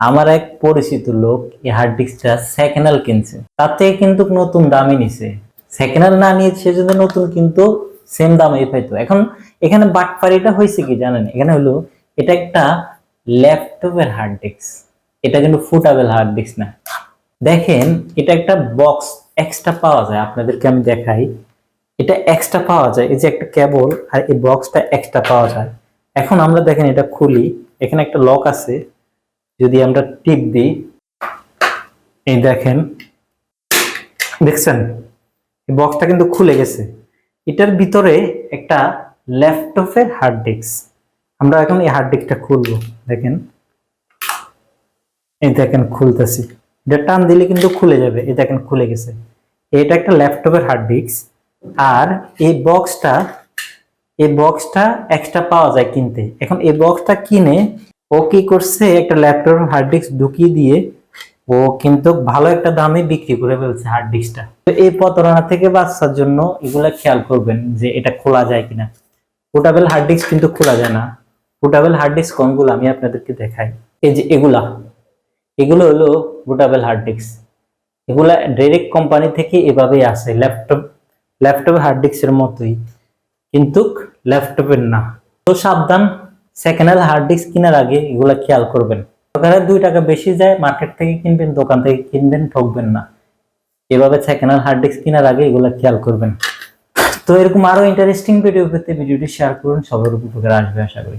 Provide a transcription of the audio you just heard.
আমার এক পরিচিত লোক এই হার্ড ডিস্কটা সেকেন্ড হ্যান্ড কিনছে। তার থেকে কিন্তু নতুন দামই নিছে। সেকেন্ড হ্যান্ড না নিয়ে সে যদি নতুন কিন্তু সেম দামে পাইতো। এখন এখানে বাটপারিটা হয়েছে কি জানেন? এখানে হলো এটা একটা ল্যাপটপের হার্ড ডিস্ক এটা কিন্তু ফুটাবেল হার্ড ডিস্ক না। দেখেন, এটা একটা বক্স এক্সট্রা পাওয়া যায়। আপনাদেরকে আমি দেখাই। এটা এক্সট্রা পাওয়া যায়। এই যে একটা কেবল আর এই বক্সটা এক্সট্রা পাওয়া যায়। এখন আমরা দেখেন এটা খুলি। এখানে একটা লক আছে। যদি আমরা টিপ দিই, এই দেখেন, দেখছেন? এই বক্সটা কিন্তু খুলে গেছে। এটার ভিতরে একটা ল্যাপটপের হার্ড ডিস্ক আমরা এখন এই হার্ড ডিস্কটা খুলবো, দেখেন। এই দেখেন, খুলতেছি। এটা টান দিলে কিন্তু খুলে যাবে, এই দেখেন, খুলে গেছে। এটা একটা ল্যাপটপের হার্ড ডিস্ক আর এই বক্সটা এই বক্সটা এক্সট্রা পাওয়া যায় কিনতে। এখন এই বক্সটা কিনে ও কি করছে? একটা ল্যাপটপ হার্ড ডিস্ক ঢুকিয়ে দিয়ে ও কিন্তু ভালো একটা দামে বিক্রি করে ফেলছে হার্ড ডিস্কটা তো এই প্রতারণা থেকে বাঁচার জন্য এগুলা খেয়াল করবেন যে এটা খোলা যায় কিনা। পোর্টাবেল হার্ড ডিস্ক কিন্তু খোলা যায় না। পোর্টাবেল হার্ড ডিস্ক কোনগুলো আমি আপনাদেরকে দেখাই। এই যে এগুলা। এগুলো হলো পোর্টাবেল হার্ড ডিস্ক এগুলা ডাইরেক্ট কোম্পানি থেকে এভাবেই আসে। ল্যাপটপ ল্যাপটপ হার্ড ডিস্কের মতোই। কিন্তু ল্যাপটপের না। তো সাবধান। সেকেন্ড হ্যান্ড হার্ড ডিস্ক কেনার আগে এগুলো খেয়াল করবেন। দোকানে দুই টাকা বেশি যায় মার্কেট থেকে কিনবেন, দোকান থেকে কিনবেন, ঠকবেন না। এভাবে সেকেন্ড হ্যান্ড হার্ড ডিস্ক কেনার আগে এগুলো খেয়াল করবেন। তো এরকম আরও ইন্টারেস্টিং ভিডিও পেতে ভিডিওটি শেয়ার করুন, সবার উপকার আসবে, আশা করি।